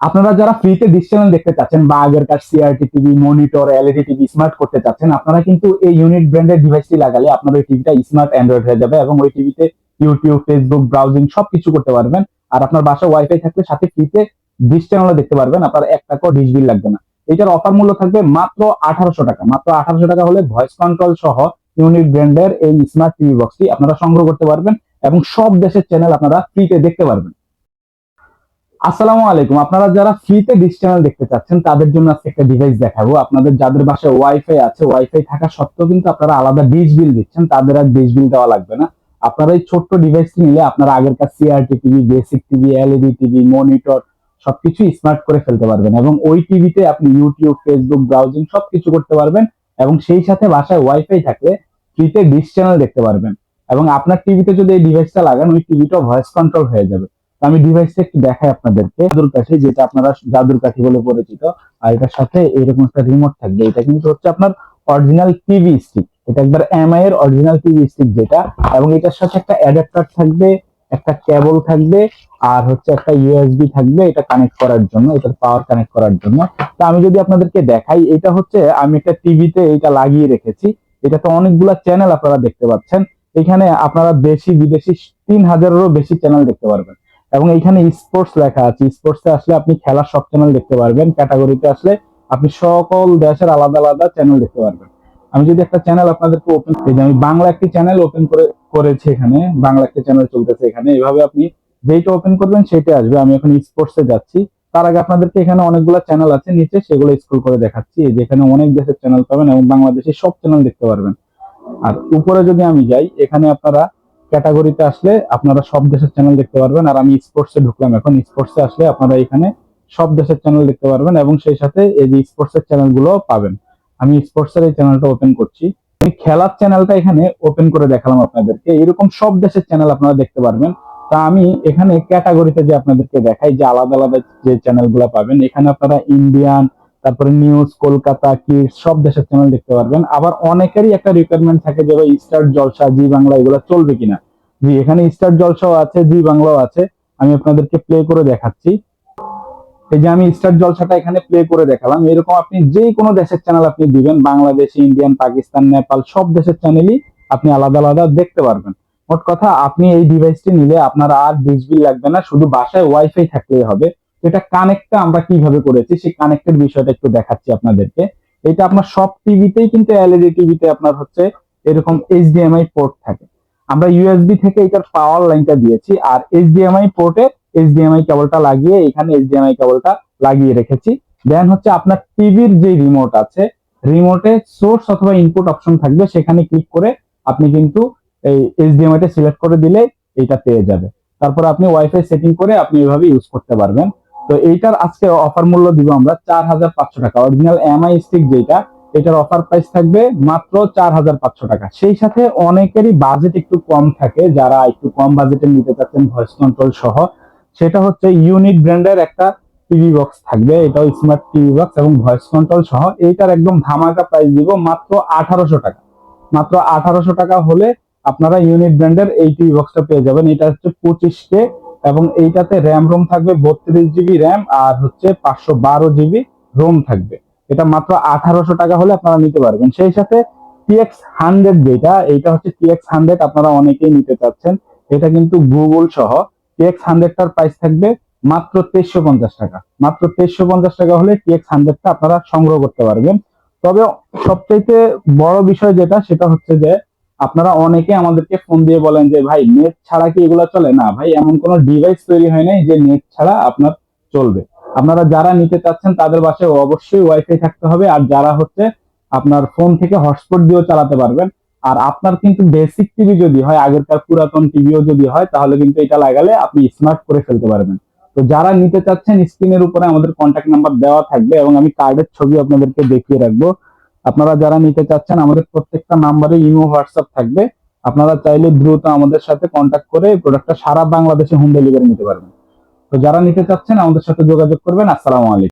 আপনারা যারা ফ্রিতে ডিশ চ্যানেল দেখতে চাচ্ছেন বা আগেরকার CRT TV monitor LED TV smart করতে চাচ্ছেন, আপনারা কিন্তু এই ইউনিট ব্র্যান্ডের ডিভাইসটি লাগালে আপনার ওই টিভিটা স্মার্ট অ্যান্ড্রয়েড হয়ে যাবে এবং ওই টিভিতে ইউটিউব ফেসবুক ব্রাউজিং সবকিছু করতে পারবেন। আর আপনার বাসা ওয়াইফাই থাকলে সাথে ফ্রিতে ডিশ চ্যানেলও দেখতে পারবেন, আপনার এক টাকাও ডিশ বিল লাগবে না। এটার অফার মূল্য থাকবে মাত্র আঠারোশো টাকা। মাত্র আঠারোশো টাকা হলে ভয়েস কন্ট্রোল সহ ইউনিট ব্র্যান্ডের এই স্মার্ট টিভি বক্সটি আপনারা সংগ্রহ করতে পারবেন এবং সব দেশের চ্যানেল আপনারা ফ্রিতে দেখতে পারবেন। আসসালামু আলাইকুম। আপনারা যারা ফ্রিতে ডিশ চ্যানেল দেখতে চাচ্ছেন, তাদের জন্য আজকে একটা ডিভাইস দেখাবো। আপনাদের যাদের বাসায় ওয়াইফাই আছে ওয়াইফাই থাকা সত্ত্বেও কিন্তু আপনারা আলাদা ডিশ বিল দিচ্ছেন, তাদের আর ডিশ বিল দেওয়া লাগবে না। আপনারা এই ছোট্ট ডিভাইসটি নিলে আপনারা আগেরকার CRT TV basic TV LED TV monitor সবকিছু স্মার্ট করে ফেলতে পারবেন এবং ওই টিভিতে আপনি ইউটিউব ফেসবুক ব্রাউজিং সবকিছু করতে পারবেন এবং সেই সাথে বাসায় ওয়াইফাই থাকলে ফ্রিতে ডিশ চ্যানেল দেখতে পারবেন। এবং আপনার টিভিতে যদি এই ডিভাইসটা লাগান, ওই টিভিটা ভয়েস কন্ট্রোল হয়ে যাবে। আমি ডিভাইসটা একটু দেখাই আপনাদেরকে। জাদুর কাঠি, যেটা আপনারা জাদুর কাঠি বলে পরিচিত। আর এটার সাথে এরকম একটা রিমোট থাকবে। এটা কিন্তু হচ্ছে আপনার অরিজিনাল টিভি স্টিক এটা একবার এমআই এর অরিজিনাল টিভি স্টিক যেটা। এবং এটার সাথে একটা অ্যাডাপ্টার থাকবে, একটা কেবল থাকবে, আর হচ্ছে একটা ইউএসবি থাকবে এটা কানেক্ট করার জন্য, এটার পাওয়ার কানেক্ট করার জন্য। তো আমি যদি আপনাদেরকে দেখাই, এটা হচ্ছে আমি একটা টিভিতে এটা লাগিয়ে রেখেছি। এটা তো অনেকগুলা চ্যানেল আপনারা দেখতে পাচ্ছেন। এখানে আপনারা দেশি বিদেশি তিন হাজারেরও বেশি চ্যানেল দেখতে পারবেন। এবং এখানে স্পোর্টস লেখা আছে। স্পোর্টসে আসলে আপনি খেলার সব চ্যানেল দেখতে পারবেন। ক্যাটাগরিতে আসলে আপনি সকল দেশের আলাদা আলাদা চ্যানেল দেখতে পারবেন। আমি যদি একটা চ্যানেল আপনাদেরকে ওপেন করি আমি বাংলা একটি চ্যানেল ওপেন করে, করেছি এখানে, বাংলা একটি চ্যানেল চলতেছে এখানে, এভাবে আপনি যেইটা ওপেন করবেন সেটা আসবে। আমি এখন স্পোর্টসে যাচ্ছি। তার আগে আপনাদেরকে এখানে অনেকগুলো চ্যানেল আছে, নিচে সেগুলো স্ক্রল করে দেখাচ্ছি। এই যে এখানে অনেক দেশের চ্যানেল পাবেন এবং বাংলাদেশের সব চ্যানেল দেখতে পারবেন। আর উপরে যদি আমি যাই, এখানে আপনারা ক্যাটাগরিতে আসলে আপনারা সব দেশের চ্যানেল দেখতে পারবেন। আর আমি স্পোর্টসে ঢুকলাম এখন। স্পোর্টসে আসলে আপনারা এখানে সব দেশের চ্যানেল দেখতে পারবেন এবং সেই সাথে এই যে স্পোর্টসের চ্যানেলগুলো পাবেন। আমি স্পোর্টসের এই চ্যানেলটা ওপেন করছি। আমি খেলার চ্যানেলটা এখানে ওপেন করে দেখালাম আপনাদেরকে। এরকম সব দেশের চ্যানেল আপনারা দেখতে পারবেন। তা আমি এখানে ক্যাটাগরিতে যে আপনাদেরকে দেখাই, যে আলাদা আলাদা যে চ্যানেলগুলো পাবেন, এখানে আপনারা ইন্ডিয়ান তারপরে নিউজ কলকাতা, কি সব দেশের চ্যানেল দেখতে পারবেন। আবার অনেকেরই একটা রিকোয়ারমেন্ট থাকে যে ভাই স্টার জলসা, জি বাংলা এগুলো চলবে কিনা। জি, এখানে স্টার জলসাও আছে, জি বাংলাও আছে। আমি আপনাদেরকে প্লে করে দেখাচ্ছি। এই যে আমি স্টার জলসাটা এখানে প্লে করে দেখালাম। এরকম আপনি যে কোনো দেশের চ্যানেল আপনি দিবেন, বাংলাদেশ ইন্ডিয়ান পাকিস্তান নেপাল সব দেশের চ্যানেলই আপনি আলাদা আলাদা দেখতে পারবেন। মোট কথা, আপনি এই ডিভাইসটি নিলে আপনার আর ডিশ বিল লাগবে না, শুধু বাসায় ওয়াইফাই থাকলেই হবে। এটা কানেক্টটা আমরা কীভাবে করেছি, সেই কানেক্টের বিষয়টা একটু দেখাচ্ছি আপনাদেরকে। এটা আপনার সব টিভিতেই কিন্তু এলইডি টিভিতে আপনার হচ্ছে এরকম এইচডিএমআই পোর্ট থাকে। আমরা ইউএসবি থেকে এটার পাওয়ার লাইনটা দিয়েছি, আর এইচডিএমআই পোর্টে এইচডিএমআই কেবলটা লাগিয়ে এখানে এইচডিএমআই কেবলটা লাগিয়ে রেখেছি। দেন হচ্ছে আপনার টিভির যে রিমোট আছে রিমোটে সোর্স অথবা ইনপুট অপশন থাকবে, সেখানে ক্লিক করে আপনি কিন্তু এই এইচডিএমআই টা সিলেক্ট করে দিলে এটা পেয়ে যাবে। তারপর আপনি ওয়াইফাই সেটিং করে আপনি এভাবে ইউজ করতে পারবেন। তো এইটার আজকে অফার মূল্য দিব আমরা চার হাজার পাঁচশো টাকা। অরিজিনাল এমআই স্টিক যেটা, এটার অফার প্রাইস থাকবে মাত্র চার হাজার পাঁচশো টাকা। সেই সাথে অনেকেরই বাজেট একটু কম থাকে, যারা একটু কম বাজেটে নিতে চাচ্ছেন ভয়েস কন্ট্রোল সহ। সেটা হচ্ছে ইউনিট ব্র্যান্ডের একটা টিভি বক্স থাকবে, এটাও স্মার্ট টিভি বক্স এবং ভয়েস কন্ট্রোল সহ। এইটার একদম ধামাকা প্রাইস দিব মাত্র আঠারোশো টাকা। মাত্র আঠারোশো টাকা হলে আপনারা ইউনিট ব্র্যান্ডের এই টিভি বক্সটা পেয়ে যাবেন। এটা হচ্ছে পঁচিশ কে এবং এইটাতে র্যাম রোম থাকবে বত্রিশ জিবি র্যাম আর হচ্ছে পাঁচশো বারো জিবি রোম থাকবে। এটা মাত্র আঠারোশো টাকা হলে আপনারা নিতে পারবেন। সেই সাথে টিএক্স হান্ড্রেড যেটা এইটা হচ্ছে টিএক্স হান্ড্রেড আপনারা অনেকেই নিতে চাচ্ছেন। এটা কিন্তু গুগল সহ টিএক্স হান্ড্রেডটার প্রাইস থাকবে মাত্র তেইশশো পঞ্চাশ টাকা। মাত্র তেইশশো পঞ্চাশ টাকা হলে টিএক্স হান্ড্রেডটা আপনারা সংগ্রহ করতে পারবেন। তবে সবচাইতে বড় বিষয় যেটা, সেটা হচ্ছে যে আপনারা অনেকে আমাদেরকে ফোন দিয়ে বলেন যে, ভাই নেট ছাড়া কি এগুলো চলে? না, ভাই, এমন কোনো ডিভাইস তৈরি হয় নাই যে নেট ছাড়া আপনার চলবে। আপনারা যারা নিতে চাচ্ছেন, তাদের বাসায় অবশ্যই ওয়াইফাই থাকতে হবে। আর যারা হচ্ছে আপনার ফোন থেকে হটস্পট দিয়েও চালাতে পারবেন, আর আপনার কিন্তু বেসিক টিভি যদি হয়, আগেরকার পুরাতন টিভিও যদি হয়, তাহলে কিন্তু এটা লাগালে আপনি স্মার্ট করে ফেলতে পারবেন। তো যারা নিতে চাচ্ছেন স্ক্রিনের উপরে আমাদের কন্ট্যাক্ট নাম্বার দেওয়া থাকবে এবং আমি কার্ডের ছবি আপনাদেরকে দেখিয়ে রাখব। আপনারা যারা নিতে চাচ্ছেন, আমাদের প্রত্যেকটা নাম্বারে ইমো, হোয়াটসঅ্যাপ থাকবে। আপনারা চাইলে দ্রুত আমাদের সাথে কন্ট্যাক্ট করে প্রোডাক্টটা সারা বাংলাদেশে হোম ডেলিভারি নিতে পারবেন। তো যারা নিতে চাচ্ছেন, আমাদের সাথে যোগাযোগ করবেন। আসসালামু আলাইকুম।